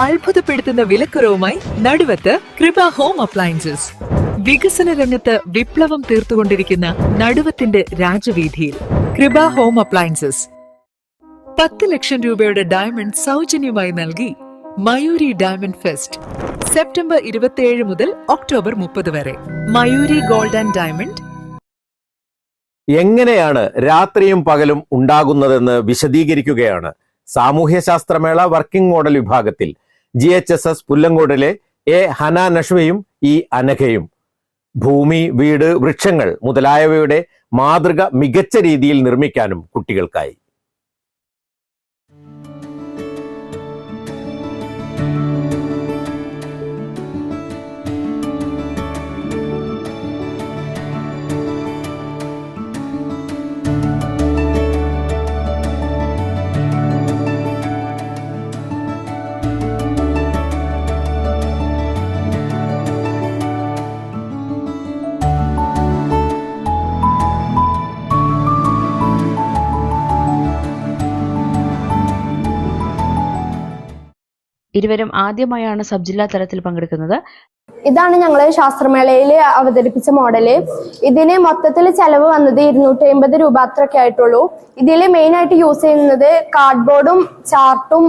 അത്ഭുതപ്പെടുത്തുന്ന വിലക്കുറവുമായി നടുവത്ത് കൃപ home appliances. വികസന രംഗത്ത് വിപ്ലവം തീർത്തുകൊണ്ടിരിക്കുന്ന നടുവത്തിന്റെ രാജവീതിയിൽ കൃപ ഹോം അപ്ലയൻസസ്. പത്ത് ലക്ഷം രൂപയുടെ ഡയമണ്ട് സൗജന്യമായി നൽകി മയൂരി ഡയമണ്ട് ഫെസ്റ്റ് സെപ്റ്റംബർ ഇരുപത്തിയേഴ് മുതൽ ഒക്ടോബർ മുപ്പത് വരെ. Mayuri gold and diamond. എങ്ങനെയാണ് രാത്രിയും പകലും ഉണ്ടാകുന്നതെന്ന് വിശദീകരിക്കുകയാണ്. സാമൂഹ്യശാസ്ത്രമേള വർക്കിംഗ് മോഡൽ വിഭാഗത്തിൽ ജി എച്ച് എസ് എസ് പുല്ലങ്കോടിലെ എ ഹന നഷ്മയും ഇ അനഘയും. ഭൂമി വീട് വൃക്ഷങ്ങൾ മുതലായവയുടെ മാതൃക മികച്ച രീതിയിൽ നിർമ്മിക്കാനും കുട്ടികൾക്കായി. ഇരുവരും ആദ്യമായാണ് സബ് ജില്ലാ തലത്തിൽ പങ്കെടുക്കുന്നത്. ഇതാണ് ഞങ്ങൾ ശാസ്ത്രമേളയിൽ അവതരിപ്പിച്ച മോഡൽ. ഇതിന് മൊത്തത്തിൽ ചെലവ് വന്നത് ഇരുന്നൂറ്റി അമ്പത് രൂപ അത്രയൊക്കെ ആയിട്ടുള്ളൂ. ഇതിൽ മെയിൻ ആയിട്ട് യൂസ് ചെയ്യുന്നത് കാർഡ്ബോർഡും ചാർട്ടും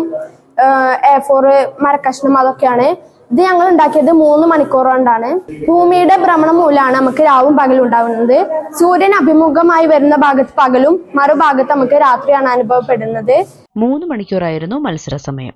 എ ഫോർ മരക്കഷ്ണം അതൊക്കെയാണ്. ഇത് ഞങ്ങൾ ഉണ്ടാക്കിയത് മൂന്ന് മണിക്കൂർ കൊണ്ടാണ്. ഭൂമിയുടെ ഭ്രമണം മൂലമാണ് നമുക്ക് രാവും പകലും ഉണ്ടാവുന്നത്. സൂര്യൻ അഭിമുഖമായി വരുന്ന ഭാഗത്ത് പകലും മറുഭാഗത്ത് നമുക്ക് രാത്രിയാണ് അനുഭവപ്പെടുന്നത്. മൂന്ന് മണിക്കൂറായിരുന്നു മത്സര സമയം.